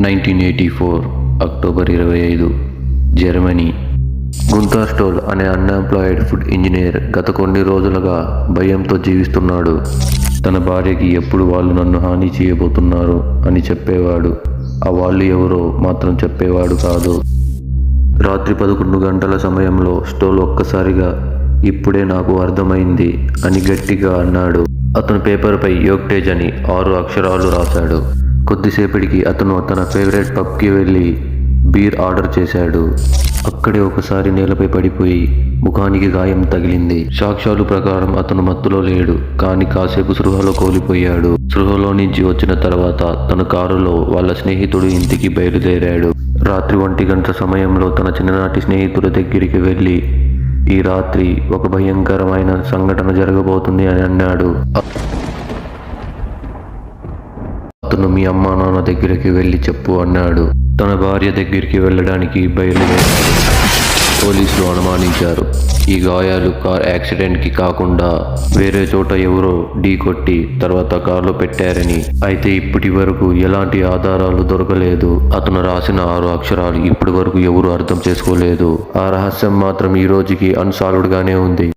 Nineteen eighty four October ఇరవై ఐదు Germany. Gunter Stoll అనే అన్ఎంప్లాయిడ్ ఫుడ్ ఇంజనీర్ గత కొన్ని రోజులుగా భయంతో జీవిస్తున్నాడు. తన భార్యకి ఎప్పుడు వాళ్ళు నన్ను హాని చేయబోతున్నారు అని చెప్పేవాడు. ఆ వాళ్ళు ఎవరో మాత్రం చెప్పేవాడు కాదు. రాత్రి పదకొండు గంటల సమయంలో స్టోల్ ఒక్కసారిగా ఇప్పుడే నాకు అర్థమైంది అని గట్టిగా అన్నాడు. అతను పేపర్పై యోక్టేజ్ అని ఆరు అక్షరాలు రాశాడు. కొద్దిసేపటికి అతను తన ఫేవరెట్ పబ్కి వెళ్ళి బీర్ ఆర్డర్ చేశాడు. అక్కడే ఒకసారి నేలపై పడిపోయి ముఖానికి గాయం తగిలింది. సాక్ష్యాలు ప్రకారం అతను మత్తులో లేడు కానీ కాసేపు సృహలో కోల్పోయాడు. సృహలో నుంచి వచ్చిన తర్వాత తన కారులో వాళ్ళ స్నేహితుడు ఇంటికి బయలుదేరాడు. రాత్రి ఒంటి గంట సమయంలో తన చిన్ననాటి స్నేహితుడి దగ్గరికి వెళ్ళి ఈ రాత్రి ఒక భయంకరమైన సంఘటన జరగబోతుంది అని అన్నాడు. అతను మీ అమ్మా నాన్న దగ్గరికి వెళ్ళి చెప్పు అన్నాడు. తన భార్య దగ్గరికి వెళ్ళడానికి బయలుదేరాడు పోలీసులు అనుమానించారు. ఈ గాయాలు కార్ యాక్సిడెంట్కి కాకుండా వేరే చోట ఎవరో ఢీ కొట్టి తర్వాత కారులో పెట్టారని. అయితే ఇప్పటి వరకు ఎలాంటి ఆధారాలు దొరకలేదు. అతను రాసిన ఆరు అక్షరాలు ఇప్పటి వరకు ఎవరు అర్థం చేసుకోలేదు. ఆ రహస్యం మాత్రం ఈ రోజుకి అన్సాల్వ్డ్గానే ఉంది.